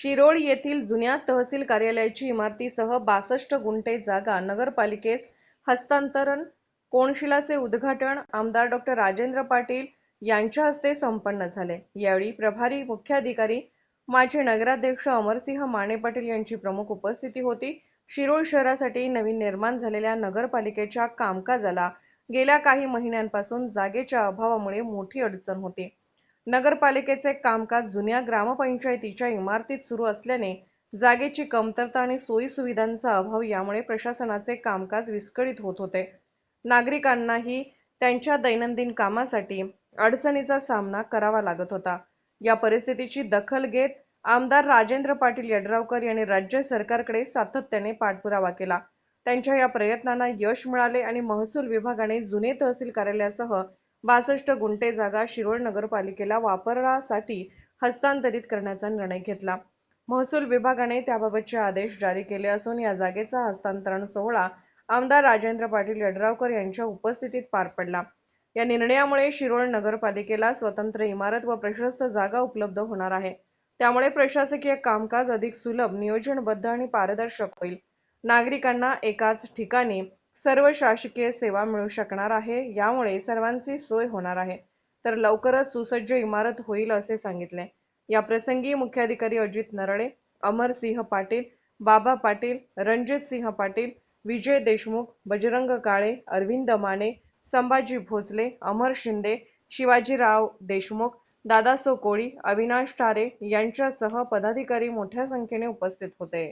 शिरोळ येथील जुन्या तहसील कार्यालयाची इमारतीसह बासष्ट गुंठे जागा नगरपालिकेस हस्तांतरण कोणशिलाचे उद्घाटन आमदार डॉक्टर राजेंद्र पाटील यांच्या हस्ते संपन्न झाले. यावेळी प्रभारी मुख्याधिकारी माजी नगराध्यक्ष अमरसिंह माने पाटील यांची प्रमुख उपस्थिती होती. शिरोळ शहरासाठी नवीन निर्माण झालेल्या नगरपालिकेच्या कामकाजाला गेल्या काही महिन्यांपासून जागेच्या अभावामुळे मोठी अडचण होती. नगरपालिकेचे कामकाज जुन्या ग्रामपंचायतीच्या इमारतीत सुरू असल्याने जागेची कमतरता आणि सोयीसुविधांचा अभाव यामुळे प्रशासनाचे कामकाज विस्कळीत होत होते. नागरिकांनाही त्यांच्या दैनंदिन कामासाठी अडचणीचा सामना करावा लागत होता. या परिस्थितीची दखल घेत आमदार राजेंद्र पाटील यड्रावकर यांनी राज्य सरकारकडे सातत्याने पाठपुरावा केला. त्यांच्या या प्रयत्नांना यश मिळाले आणि महसूल विभागाने जुने तहसील कार्यालयासह बासष्ट गुंठे जागा शिरोळ नगरपालिकेला वापरासाठी हस्तांतरित करण्याचा निर्णय घेतला. महसूल विभागाने त्याबाबतचे आदेश जारी केले असून या जागेचा हस्तांतरण सोहळा आमदार राजेंद्र पाटील यड्रावकर यांच्या उपस्थितीत पार पडला. या निर्णयामुळे शिरोळ नगरपालिकेला स्वतंत्र इमारत व प्रशस्त जागा उपलब्ध होणार आहे. त्यामुळे प्रशासकीय कामकाज अधिक सुलभ नियोजनबद्ध आणि पारदर्शक होईल. नागरिकांना एकाच ठिकाणी सर्व शासकीय सेवा मिळू शकणार आहे. यामुळे सर्वांची सोय होणार आहे. तर लवकरच सुसज्ज इमारत होईल असे सांगितले. या प्रसंगी मुख्याधिकारी अजित नरळे अमरसिंह पाटील बाबा पाटील रणजित सिंह पाटील विजय देशमुख बजरंग काळे अरविंद माने संभाजी भोसले अमर शिंदे शिवाजीराव देशमुख दादासो कोळी अविनाश टारे यांच्यासह पदाधिकारी मोठ्या संख्येने उपस्थित होते.